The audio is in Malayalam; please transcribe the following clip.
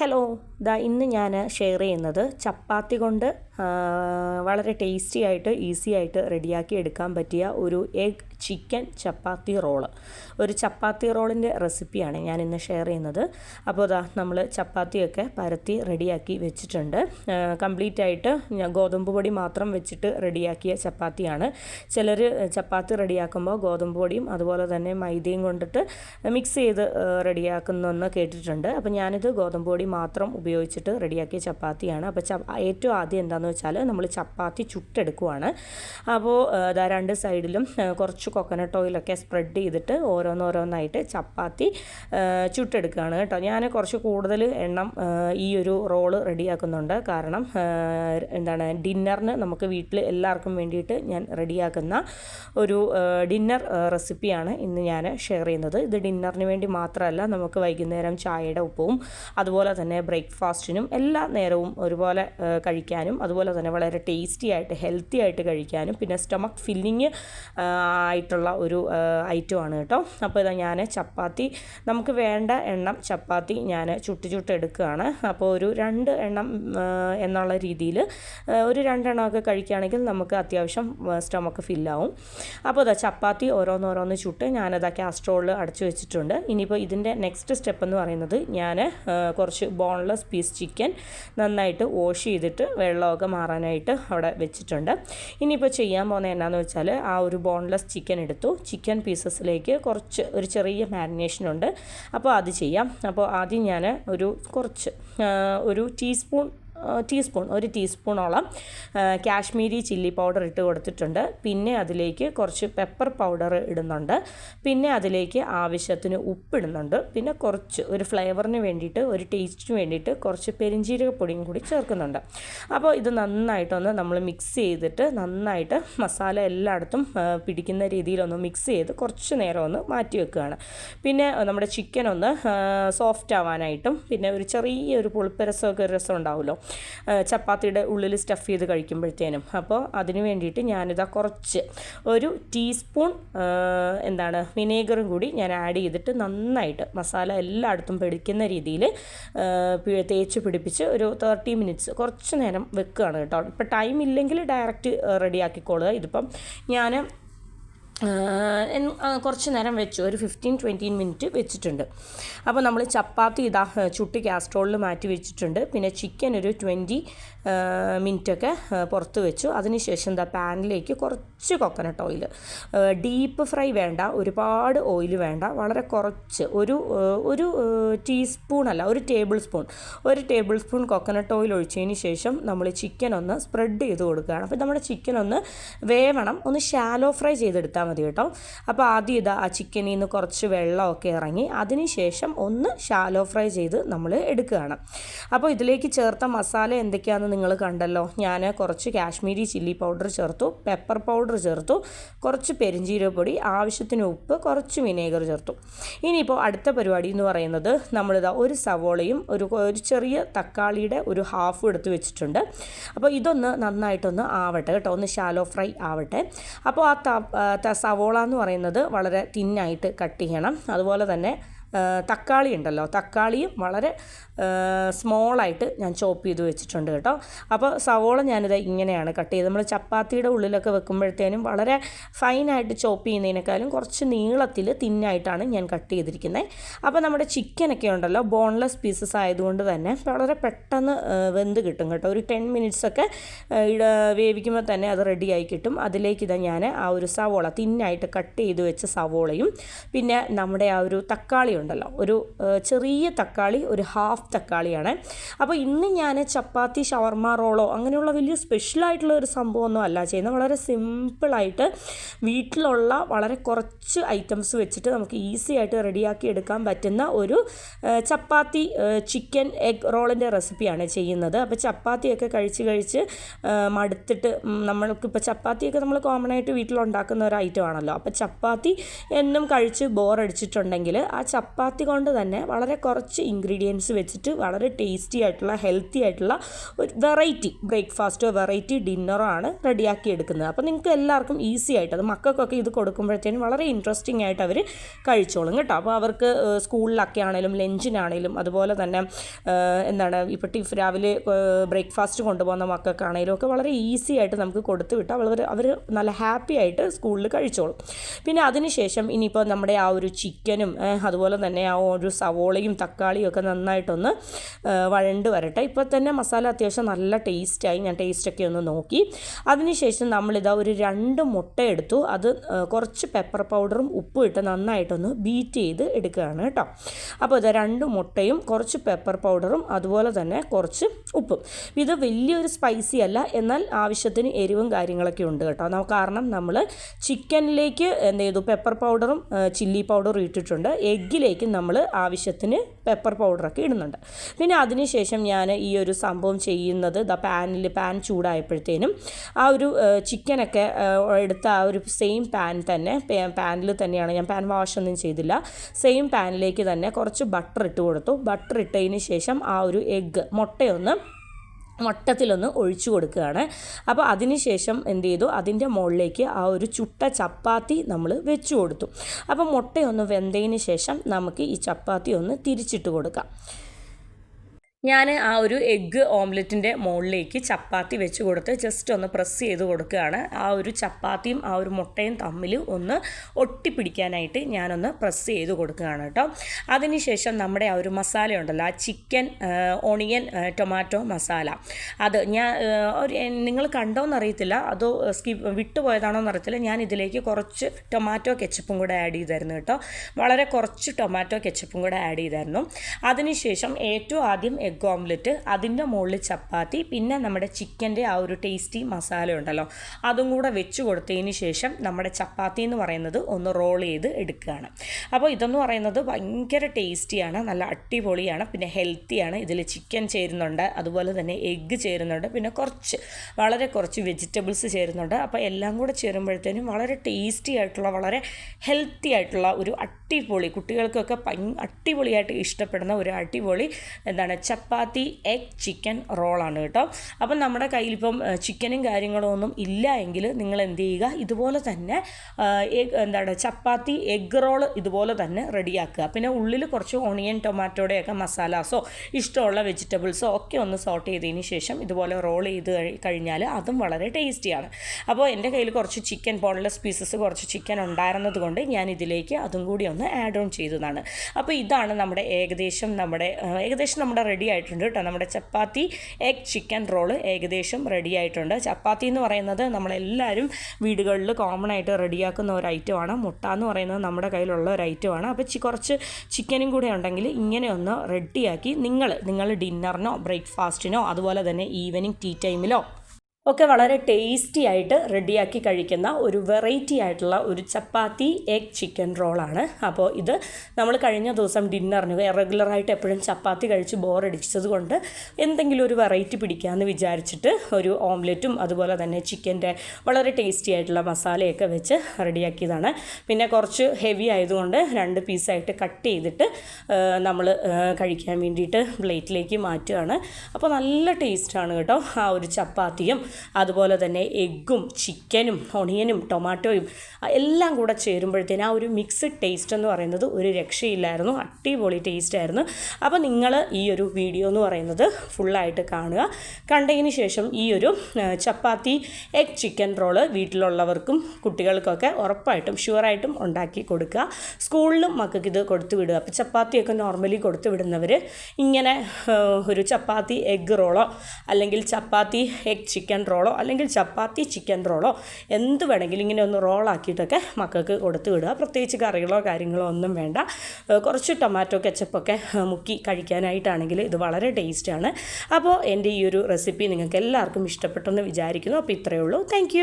ഹലോ ദാ ഇന്ന് ഞാൻ ഷെയർ ചെയ്യുന്നത് ചപ്പാത്തി കൊണ്ട് വളരെ ടേസ്റ്റി ആയിട്ട് ഈസി ആയിട്ട് റെഡിയാക്കി എടുക്കാൻ പറ്റിയ ഒരു എഗ് ചിക്കൻ ചപ്പാത്തി റോൾ ഒരു ചപ്പാത്തി റോളിന്റെ റെസിപ്പിയാണ് ഞാൻ ഇന്ന് ഷെയർ ചെയ്യുന്നത്. അപ്പോൾ ഇതാ നമ്മൾ ചപ്പാത്തിയൊക്കെ പരത്തി റെഡിയാക്കി വെച്ചിട്ടുണ്ട്. കംപ്ലീറ്റ് ആയിട്ട് ഗോതമ്പ് പൊടി മാത്രം വെച്ചിട്ട് റെഡിയാക്കിയ ചപ്പാത്തിയാണ്. ചിലർ ചപ്പാത്തി റെഡിയാക്കുമ്പോൾ ഗോതമ്പ് പൊടിയും അതുപോലെ തന്നെ മൈദയും കൊണ്ടിട്ട് മിക്സ് ചെയ്ത് റെഡിയാക്കുന്നെന്ന് കേട്ടിട്ടുണ്ട്. അപ്പോൾ ഞാനിത് ഗോതമ്പ് പൊടി മാത്രം ഉപയോഗിച്ചിട്ട് റെഡിയാക്കിയ ചപ്പാത്തിയാണ്. അപ്പോൾ ഏറ്റവും ആദ്യം എന്താണെന്ന് വെച്ചാൽ നമ്മൾ ചപ്പാത്തി ചുട്ടെടുക്കുവാണ്. അപ്പോൾ ഇതാ രണ്ട് സൈഡിലും കുറച്ച് കൊക്കനട്ട് ഓയിലൊക്കെ സ്പ്രെഡ് ചെയ്തിട്ട് ഓരോന്നോരോന്നായിട്ട് ചപ്പാത്തി ചുട്ടെടുക്കുകയാണ് കേട്ടോ. ഞാൻ കുറച്ച് കൂടുതൽ എണ്ണം ഈ ഒരു റോൾ റെഡിയാക്കുന്നുണ്ട്. കാരണം എന്താണ് ഡിന്നറിന് നമുക്ക് വീട്ടിൽ എല്ലാവർക്കും വേണ്ടിയിട്ട് ഞാൻ റെഡിയാക്കുന്ന ഒരു ഡിന്നർ റെസിപ്പിയാണ് ഇന്ന് ഞാൻ ഷെയർ ചെയ്യുന്നത്. ഇത് ഡിന്നറിന് വേണ്ടി മാത്രമല്ല നമുക്ക് വൈകുന്നേരം ചായയുടെ ഒപ്പവും അതുപോലെ തന്നെ ബ്രേക്ക്ഫാസ്റ്റിനും എല്ലാ നേരവും ഒരുപോലെ കഴിക്കാനും അതുപോലെ തന്നെ വളരെ ടേസ്റ്റി ആയിട്ട് ഹെൽത്തി ആയിട്ട് കഴിക്കാനും പിന്നെ സ്റ്റൊമക്ക് ഫില്ലിങ് ആയിട്ടുള്ള ഒരു ഐറ്റമാണ് കേട്ടോ. അപ്പോൾ ഇതാ ഞാൻ ചപ്പാത്തി നമുക്ക് വേണ്ട എണ്ണം ചപ്പാത്തി ഞാൻ ചുട്ട് ചുട്ട് എടുക്കുകയാണ്. അപ്പോൾ ഒരു രണ്ട് എണ്ണം എന്നുള്ള രീതിയിൽ ഒരു രണ്ടെണ്ണമൊക്കെ കഴിക്കുകയാണെങ്കിൽ നമുക്ക് അത്യാവശ്യം സ്റ്റൊമക്ക് ഫില്ലാവും അപ്പോൾ ഇതാ ചപ്പാത്തി ഓരോന്നോരോന്ന് ചുട്ട് ഞാനത് കാസ്ട്രോളിൽ അടച്ചു വെച്ചിട്ടുണ്ട്. ഇനിയിപ്പോൾ ഇതിന്റെ നെക്സ്റ്റ് സ്റ്റെപ്പ് എന്ന് പറയുന്നത് ഞാൻ കുറച്ച് ബോൺലെസ് പീസ് ചിക്കൻ നന്നായിട്ട് വാഷ് ചെയ്തിട്ട് വെള്ളമൊക്കെ മാറാനായിട്ട് അവിടെ വെച്ചിട്ടുണ്ട്. ഇനിയിപ്പോൾ ചെയ്യാൻ പോകുന്നത് എന്നാന്ന് വെച്ചാൽ ആ ഒരു ബോൺലെസ് ചിക്കൻ എടുത്തു. ചിക്കൻ പീസസിലേക്ക് കുറച്ച് ഒരു ചെറിയ മാരിനേഷൻ ഉണ്ട്. അപ്പോൾ അത് ചെയ്യാം. അപ്പോൾ ആദ്യം ഞാൻ ഒരു കുറച്ച് ഒരു ടീസ്പൂൺ ടീസ്പൂൺ ഒരു ടീസ്പൂണോളം കാശ്മീരി ചില്ലി പൗഡർ ഇട്ട് കൊടുത്തിട്ടുണ്ട്. പിന്നെ അതിലേക്ക് കുറച്ച് പെപ്പർ പൗഡർ ഇടുന്നുണ്ട്. പിന്നെ അതിലേക്ക് ആവശ്യത്തിന് ഉപ്പിടുന്നുണ്ട് പിന്നെ കുറച്ച് ഒരു ഫ്ലേവറിന് വേണ്ടിയിട്ട് ഒരു ടേസ്റ്റിന് വേണ്ടിയിട്ട് കുറച്ച് പെരിഞ്ചീരക പൊടിയും കൂടി ചേർക്കുന്നുണ്ട്. അപ്പോൾ ഇത് നന്നായിട്ടൊന്ന് നമ്മൾ മിക്സ് ചെയ്തിട്ട് നന്നായിട്ട് മസാല എല്ലായിടത്തും പിടിക്കുന്ന രീതിയിലൊന്ന് മിക്സ് ചെയ്ത് കുറച്ച് നേരം ഒന്ന് മാറ്റി വെക്കുകയാണ്. പിന്നെ നമ്മുടെ ചിക്കൻ ഒന്ന് സോഫ്റ്റ് ആവാനായിട്ടും പിന്നെ ഒരു ചെറിയൊരു പുളിപ്പരസമൊക്കെ രസം ഉണ്ടാവുമല്ലോ. ചപ്പാത്തിയുടെ ഉള്ളിൽ സ്റ്റഫ് ചെയ്ത് കഴിക്കുമ്പോഴത്തേനും. അപ്പോൾ അതിന് വേണ്ടിയിട്ട് ഞാനിതാ കുറച്ച് ഒരു ടീസ്പൂൺ എന്താണ് വിനേഗറും കൂടി ഞാൻ ആഡ് ചെയ്തിട്ട് നന്നായിട്ട് മസാല എല്ലായിടത്തും പിടിക്കുന്ന രീതിയിൽ തേച്ച് പിടിപ്പിച്ച് ഒരു തേർട്ടി മിനിറ്റ്സ് കുറച്ച് നേരം വെക്കുകയാണ് കേട്ടോ. ഇപ്പോൾ ടൈം ഇല്ലെങ്കിൽ ഡയറക്റ്റ് റെഡിയാക്കിക്കോളുക ഇതിപ്പം ഞാൻ കുറച്ച് നേരം വെച്ചു. ഒരു ഫിഫ്റ്റീൻ ട്വന്റീൻ മിനിറ്റ് വെച്ചിട്ടുണ്ട്. അപ്പോൾ നമ്മൾ ചപ്പാത്തി ഇതാ ചുട്ടി കാസ്ട്രോളിൽ മാറ്റി വെച്ചിട്ടുണ്ട്. പിന്നെ ചിക്കൻ ഒരു ട്വന്റി മിനിറ്റൊക്കെ പുറത്ത് വെച്ചു. അതിനുശേഷം എന്താ പാനിലേക്ക് കുറച്ച് കോക്കനട്ട് ഓയിൽ ഡീപ്പ് ഫ്രൈ വേണ്ട ഒരുപാട് ഓയിൽ വേണ്ട വളരെ കുറച്ച് ഒരു ഒരു ടീസ്പൂൺ അല്ല ഒരു ടേബിൾ സ്പൂൺ ഒരു ടേബിൾ സ്പൂൺ കോക്കനട്ട് ഓയിൽ ഒഴിച്ചതിന് ശേഷം നമ്മൾ ചിക്കൻ ഒന്ന് സ്പ്രെഡ് ചെയ്ത് കൊടുക്കുകയാണ്. അപ്പോൾ നമ്മുടെ ചിക്കൻ ഒന്ന് വേവണം ഒന്ന് ഷാലോ ഫ്രൈ ചെയ്തെടുത്താൽ മതി കേട്ടോ. അപ്പോൾ ആദ്യം ഇതാ ആ ചിക്കനിൽ നിന്ന് കുറച്ച് വെള്ളമൊക്കെ ഇറങ്ങി അതിനുശേഷം ഒന്ന് ഷാലോ ഫ്രൈ ചെയ്ത് നമ്മൾ എടുക്കുകയാണ്. അപ്പോൾ ഇതിലേക്ക് ചേർത്ത മസാല എന്തൊക്കെയാണെന്ന് നിങ്ങൾ കണ്ടല്ലോ. ഞാൻ കുറച്ച് കാശ്മീരി ചില്ലി പൗഡർ ചേർത്തു പെപ്പർ പൗഡർ ചേർത്തു കുറച്ച് പെരിഞ്ചീരപ്പൊടി ആവശ്യത്തിന് ഉപ്പ് കുറച്ച് വിനേഗർ ചേർത്തു. ഇനിയിപ്പോൾ അടുത്ത പരിപാടി എന്ന് പറയുന്നത് നമ്മളിതാ ഒരു സവോളയും ഒരു ഒരു ചെറിയ തക്കാളിയുടെ ഒരു ഹാഫ് എടുത്ത് വെച്ചിട്ടുണ്ട്. അപ്പോൾ ഇതൊന്ന് നന്നായിട്ടൊന്ന് ആവട്ടെ കേട്ടോ ഒന്ന് ഷാലോ ഫ്രൈ ആവട്ടെ. അപ്പോൾ ആ സവോള എന്ന് പറയുന്നത് വളരെ തിന്നായിട്ട് കട്ട് ചെയ്യണം. അതുപോലെ തന്നെ തക്കാളി ഉണ്ടല്ലോ. തക്കാളിയും വളരെ സ്മോളായിട്ട് ഞാൻ ചോപ്പ് ചെയ്ത് വെച്ചിട്ടുണ്ട് കേട്ടോ. അപ്പോൾ സവോള ഞാനിത് ഇങ്ങനെയാണ് കട്ട് ചെയ്ത് നമ്മൾ ചപ്പാത്തിയുടെ ഉള്ളിലൊക്കെ വെക്കുമ്പോഴത്തേനും വളരെ ഫൈനായിട്ട് ചോപ്പ് ചെയ്യുന്നതിനേക്കാളും കുറച്ച് നീളത്തിൽ തിന്നായിട്ടാണ് ഞാൻ കട്ട് ചെയ്തിരിക്കുന്നത് അപ്പോൾ നമ്മുടെ ചിക്കനൊക്കെ ഉണ്ടല്ലോ ബോൺലെസ് പീസസ് ആയതുകൊണ്ട് തന്നെ വളരെ പെട്ടെന്ന് വെന്ത് കിട്ടും കേട്ടോ. ഒരു ടെൻ മിനിറ്റ്സൊക്കെ വേവിക്കുമ്പോൾ തന്നെ അത് റെഡിയായി കിട്ടും. അതിലേക്ക് ഇതാ ഞാൻ ആ ഒരു സവോള തിന്നായിട്ട് കട്ട് ചെയ്ത് വെച്ച സവോളയും പിന്നെ നമ്മുടെ ആ ഒരു തക്കാളി ഉണ്ടല്ലോ. ഒരു ചെറിയ തക്കാളി ഒരു ഹാഫ് തക്കാളിയാണ്. അപ്പോൾ ഇന്ന് ഞാൻ ചപ്പാത്തി ഷവർമ റോളോ അങ്ങനെയുള്ള വലിയ സ്പെഷ്യലായിട്ടുള്ള ഒരു സംഭവമൊന്നും അല്ല ചെയ്യുന്നത്. വളരെ സിമ്പിളായിട്ട് വീട്ടിലുള്ള വളരെ കുറച്ച് ഐറ്റംസ് വെച്ചിട്ട് നമുക്ക് ഈസി ആയിട്ട് റെഡിയാക്കി എടുക്കാൻ പറ്റുന്ന ഒരു ചപ്പാത്തി ചിക്കൻ എഗ് റോളിന്റെ റെസിപ്പിയാണ് ചെയ്യുന്നത്. അപ്പോൾ ചപ്പാത്തിയൊക്കെ കഴിച്ച് കഴിച്ച് മടുത്തിട്ട് നമ്മൾക്കിപ്പോൾ ചപ്പാത്തിയൊക്കെ നമ്മൾ കോമൺ ആയിട്ട് വീട്ടിലുണ്ടാക്കുന്ന ഒരു ഐറ്റം ആണല്ലോ. അപ്പോൾ ചപ്പാത്തി എന്നും കഴിച്ച് ബോറടിച്ചിട്ടുണ്ടെങ്കിൽ ആ ചപ്പാത്തി ചപ്പാത്തി കൊണ്ട് തന്നെ വളരെ കുറച്ച് ഇൻഗ്രീഡിയൻസ് വെച്ചിട്ട് വളരെ ടേസ്റ്റി ആയിട്ടുള്ള ഹെൽത്തി ആയിട്ടുള്ള ഒരു വെറൈറ്റി ബ്രേക്ക്ഫാസ്റ്റോ വെറൈറ്റി ഡിന്നറോ ആണ് റെഡിയാക്കി എടുക്കുന്നത്. അപ്പോൾ നിങ്ങൾക്ക് എല്ലാവർക്കും ഈസി ആയിട്ട് അത് മക്കൾക്കൊക്കെ ഇത് കൊടുക്കുമ്പോഴത്തേനും വളരെ ഇൻട്രസ്റ്റിംഗ് ആയിട്ട് അവർ കഴിച്ചോളും കേട്ടോ. അപ്പോൾ അവർക്ക് സ്കൂളിലൊക്കെ ആണെങ്കിലും ലഞ്ചിനാണെങ്കിലും അതുപോലെ തന്നെ എന്താണ് ഇപ്പോൾ ടിഫ് രാവിലെ ബ്രേക്ക്ഫാസ്റ്റ് കൊണ്ടുപോകുന്ന മക്കൾക്കാണെങ്കിലും ഒക്കെ വളരെ ഈസി ആയിട്ട് നമുക്ക് കൊടുത്തു വിട്ടാൽ അവർ അവർ നല്ല ഹാപ്പി ആയിട്ട് സ്കൂളിൽ കഴിച്ചോളും. പിന്നെ അതിനുശേഷം ഇനിയിപ്പോൾ നമ്മുടെ ആ ഒരു ചിക്കനും അതുപോലെ തന്നെ ആ ഒരു സവോളയും തക്കാളിയും ഒക്കെ നന്നായിട്ടൊന്ന് വഴണ്ട് വരട്ടെ. ഇപ്പോൾ തന്നെ മസാല അത്യാവശ്യം നല്ല ടേസ്റ്റായി ഞാൻ ടേസ്റ്റൊക്കെ ഒന്ന് നോക്കി. അതിനുശേഷം നമ്മളിതാ ഒരു രണ്ട് മുട്ട എടുത്തു. അത് കുറച്ച് പെപ്പർ പൗഡറും ഉപ്പും ഇട്ട് നന്നായിട്ടൊന്ന് ബീറ്റ് ചെയ്ത് എടുക്കുകയാണ് കേട്ടോ. അപ്പോൾ ഇത് രണ്ട് മുട്ടയും കുറച്ച് പെപ്പർ പൗഡറും അതുപോലെ തന്നെ കുറച്ച് ഉപ്പും. ഇത് വലിയൊരു സ്പൈസി അല്ല എന്നാൽ ആവശ്യത്തിന് എരിവും കാര്യങ്ങളൊക്കെ ഉണ്ട് കേട്ടോ. കാരണം നമ്മൾ ചിക്കനിലേക്ക് എന്ത് ചെയ്തു? പെപ്പർ പൗഡറും ചില്ലി പൗഡറും ഇട്ടിട്ടുണ്ട്. എഗ്ഗിലേക്ക് നമ്മൾ ആവശ്യത്തിന് പെപ്പർ പൗഡറൊക്കെ ഇടുന്നുണ്ട്. പിന്നെ അതിനുശേഷം ഞാൻ ഈ ഒരു സംഭവം ചെയ്യുന്നത് ദ പാനിൽ പാൻ ചൂടായപ്പോഴത്തേനും ആ ഒരു ചിക്കനൊക്കെ എടുത്ത ആ ഒരു സെയിം പാൻ തന്നെ പാനിൽ തന്നെയാണ്. ഞാൻ പാൻ വാഷ് ഒന്നും ചെയ്തില്ല. സെയിം പാനിലേക്ക് തന്നെ കുറച്ച് ബട്ടർ ഇട്ട് കൊടുത്തു. ബട്ടർ ഇട്ടതിന് ശേഷം ആ ഒരു എഗ്ഗ് മുട്ടയൊന്ന് മൊട്ടത്തിലൊന്ന് ഒഴിച്ചു കൊടുക്കുകയാണ്. അപ്പോൾ അതിനുശേഷം എന്ത് ചെയ്തു? അതിന്റെ മുകളിലേക്ക് ആ ഒരു ചുട്ട ചപ്പാത്തി നമ്മൾ വെച്ചു കൊടുത്തു. അപ്പോൾ മുട്ടയൊന്ന് വെന്തതിന് ശേഷം നമുക്ക് ഈ ചപ്പാത്തി ഒന്ന് തിരിച്ചിട്ട് കൊടുക്കാം. ഞാൻ ആ ഒരു എഗ്ഗ് ഓംലെറ്റിന്റെ മുകളിലേക്ക് ചപ്പാത്തി വെച്ച് കൊടുത്ത് ജസ്റ്റ് ഒന്ന് പ്രസ് ചെയ്ത് കൊടുക്കുകയാണ്. ആ ഒരു ചപ്പാത്തിയും ആ ഒരു മുട്ടയും തമ്മിൽ ഒന്ന് ഒട്ടിപ്പിടിക്കാനായിട്ട് ഞാനൊന്ന് പ്രസ് ചെയ്ത് കൊടുക്കുകയാണ് കേട്ടോ. അതിനുശേഷം നമ്മുടെ ആ ഒരു മസാല ഉണ്ടല്ലോ ആ ചിക്കൻ ഓണിയൻ ടൊമാറ്റോ മസാല. അത് ഞാൻ ഒരു നിങ്ങൾ കണ്ടോയെന്നറിയത്തില്ല അതോ സ്കിപ്പ് വിട്ടുപോയതാണോ എന്നറിയത്തില്ല ഞാൻ ഇതിലേക്ക് കുറച്ച് ടൊമാറ്റോ കെച്ചപ്പും കൂടെ ആഡ് ചെയ്തായിരുന്നു കേട്ടോ. വളരെ കുറച്ച് ടൊമാറ്റോ കെച്ചപ്പും കൂടെ ആഡ് ചെയ്തായിരുന്നു. അതിനുശേഷം ഏറ്റവും ആദ്യം എഗ് ഓംലെറ്റ് അതിന്റെ മുകളിൽ ചപ്പാത്തി പിന്നെ നമ്മുടെ ചിക്കന്റെ ആ ഒരു ടേസ്റ്റി മസാല ഉണ്ടല്ലോ. അതും കൂടെ വെച്ച് കൊടുത്തതിന് ശേഷം നമ്മുടെ ചപ്പാത്തി എന്ന് പറയുന്നത് ഒന്ന് റോൾ ചെയ്ത് എടുക്കുകയാണ്. അപ്പോൾ ഇതെന്ന് പറയുന്നത് ഭയങ്കര ടേസ്റ്റിയാണ് നല്ല അടിപൊളിയാണ് പിന്നെ ഹെൽത്തിയാണ് ഇതിൽ ചിക്കൻ ചേരുന്നുണ്ട് അതുപോലെ തന്നെ എഗ്ഗ് ചേരുന്നുണ്ട് പിന്നെ കുറച്ച് വളരെ കുറച്ച് വെജിറ്റബിൾസ് ചേരുന്നുണ്ട്. അപ്പോൾ എല്ലാം കൂടെ ചേരുമ്പോഴത്തേനും വളരെ ടേസ്റ്റി ആയിട്ടുള്ള വളരെ ഹെൽത്തി ആയിട്ടുള്ള ഒരു അടിപൊളി കുട്ടികൾക്കൊക്കെ അടിപൊളിയായിട്ട് ഇഷ്ടപ്പെടുന്ന ഒരു അടിപൊളി എന്താണ് ചപ്പാത്തി എഗ് ചിക്കൻ റോളാണ് കേട്ടോ. അപ്പം നമ്മുടെ കയ്യിലിപ്പം ചിക്കനും കാര്യങ്ങളും ഒന്നും ഇല്ല എങ്കിൽ നിങ്ങൾ എന്ത് ചെയ്യുക? ഇതുപോലെ തന്നെ എന്താണ് ചപ്പാത്തി എഗ് റോൾ ഇതുപോലെ തന്നെ റെഡിയാക്കുക പിന്നെ ഉള്ളിൽ കുറച്ച് ഓണിയൻ ടൊമാറ്റോയുടെയൊക്കെ മസാലാസോ ഇഷ്ടമുള്ള വെജിറ്റബിൾസോ ഒക്കെ ഒന്ന് സോട്ട് ചെയ്തതിന് ശേഷം ഇതുപോലെ റോൾ ചെയ്ത് കഴിഞ്ഞാൽ അതും വളരെ ടേസ്റ്റിയാണ് അപ്പോൾ എന്റെ കയ്യിൽ കുറച്ച് ചിക്കൻ ബോൺലെസ് പീസസ് കുറച്ച് ചിക്കൻ ഉണ്ടായിരുന്നത് കൊണ്ട് ഞാൻ ഇതിലേക്ക് അതും കൂടി ഒന്ന് ആഡ് ഓൺ ചെയ്തതാണ്. അപ്പോൾ ഇതാണ് നമ്മുടെ ഏകദേശം നമ്മുടെ ഏകദേശം നമ്മുടെ റെഡി ആയിട്ടുണ്ട് കേട്ടോ. നമ്മുടെ ചപ്പാത്തി എഗ് ചിക്കൻ റോൾ ഏകദേശം റെഡി ആയിട്ടുണ്ട് ചപ്പാത്തി എന്ന് പറയുന്നത് നമ്മളെല്ലാവരും വീടുകളിൽ കോമൺ ആയിട്ട് റെഡിയാക്കുന്ന ഒരു ഐറ്റമാണ് മുട്ട എന്ന് പറയുന്നത് നമ്മുടെ കയ്യിലുള്ള ഒരു ഐറ്റമാണ് അപ്പോൾ കുറച്ച് ചിക്കനും കൂടെ ഉണ്ടെങ്കിൽ ഇങ്ങനെ ഒന്ന് റെഡിയാക്കി നിങ്ങൾ നിങ്ങൾ ഡിന്നറിനോ ബ്രേക്ക്ഫാസ്റ്റിനോ അതുപോലെ തന്നെ ഈവനിങ് ടീ ടൈമിലോ ഒക്കെ വളരെ ടേസ്റ്റി ആയിട്ട് റെഡിയാക്കി കഴിക്കുന്ന ഒരു വെറൈറ്റി ആയിട്ടുള്ള ഒരു ചപ്പാത്തി എഗ് ചിക്കൻ റോളാണ് അപ്പോൾ ഇത് നമ്മൾ കഴിഞ്ഞ ദിവസം ഡിന്നറിന് റെഗുലറായിട്ട് എപ്പോഴും ചപ്പാത്തി കഴിച്ച് ബോറടിച്ചത് കൊണ്ട് എന്തെങ്കിലും ഒരു വെറൈറ്റി പിടിക്കാമെന്ന് വിചാരിച്ചിട്ട് ഒരു ഓംലെറ്റും അതുപോലെ തന്നെ ചിക്കന്റെ വളരെ ടേസ്റ്റി ആയിട്ടുള്ള മസാലയൊക്കെ വെച്ച് റെഡിയാക്കിയതാണ്. പിന്നെ കുറച്ച് ഹെവി ആയതുകൊണ്ട് രണ്ട് പീസായിട്ട് കട്ട് ചെയ്തിട്ട് നമ്മൾ കഴിക്കാൻ വേണ്ടിയിട്ട് പ്ലേറ്റിലേക്ക് മാറ്റുകയാണ്. അപ്പോൾ നല്ല ടേസ്റ്റാണ് കേട്ടോ ആ ഒരു ചപ്പാത്തിയും അതുപോലെ തന്നെ എഗ്ഗും ചിക്കനും ഒണിയനും ടൊമാറ്റോയും എല്ലാം കൂടെ ചേരുമ്പോഴത്തേന് ആ ഒരു മിക്സ്ഡ് ടേസ്റ്റ് എന്ന് പറയുന്നത് ഒരു രക്ഷയില്ലായിരുന്നു അടിപൊളി ടേസ്റ്റ് ആയിരുന്നു. അപ്പോൾ നിങ്ങൾ ഈ ഒരു വീഡിയോ എന്ന് പറയുന്നത് ഫുള്ളായിട്ട് കാണുക. കണ്ടതിന് ശേഷം ഈ ഒരു ചപ്പാത്തി എഗ് ചിക്കൻ റോൾ വീട്ടിലുള്ളവർക്കും കുട്ടികൾക്കൊക്കെ ഉറപ്പായിട്ടും ഷുവറായിട്ടും ഉണ്ടാക്കി കൊടുക്കുക. സ്കൂളിലും മക്കൾക്ക് ഇത് കൊടുത്തു വിടുക. അപ്പോൾ ചപ്പാത്തിയൊക്കെ നോർമലി കൊടുത്തു വിടുന്നവർ ഇങ്ങനെ ഒരു ചപ്പാത്തി എഗ് റോളോ അല്ലെങ്കിൽ ചപ്പാത്തി എഗ് ചിക്കൻ റോളോ അല്ലെങ്കിൽ ചപ്പാത്തി ചിക്കൻ റോളോ എന്ത് വേണമെങ്കിലും ഇങ്ങനെ ഒന്ന് റോളാക്കിയിട്ടൊക്കെ മക്കൾക്ക് കൊടുത്ത് വിടുക. പ്രത്യേകിച്ച് കറികളോ കാര്യങ്ങളോ ഒന്നും വേണ്ട. കുറച്ച് ടൊമാറ്റോ കെച്ചപ്പൊക്കെ മുക്കി കഴിക്കാനായിട്ടാണെങ്കിൽ ഇത് വളരെ ടേസ്റ്റാണ് അപ്പോൾ എന്റെ ഈ ഒരു റെസിപ്പി നിങ്ങൾക്ക് എല്ലാവർക്കും ഇഷ്ടപ്പെട്ടെന്ന് വിചാരിക്കുന്നു. അപ്പോൾ ഇത്രയേ ഉള്ളൂ. താങ്ക്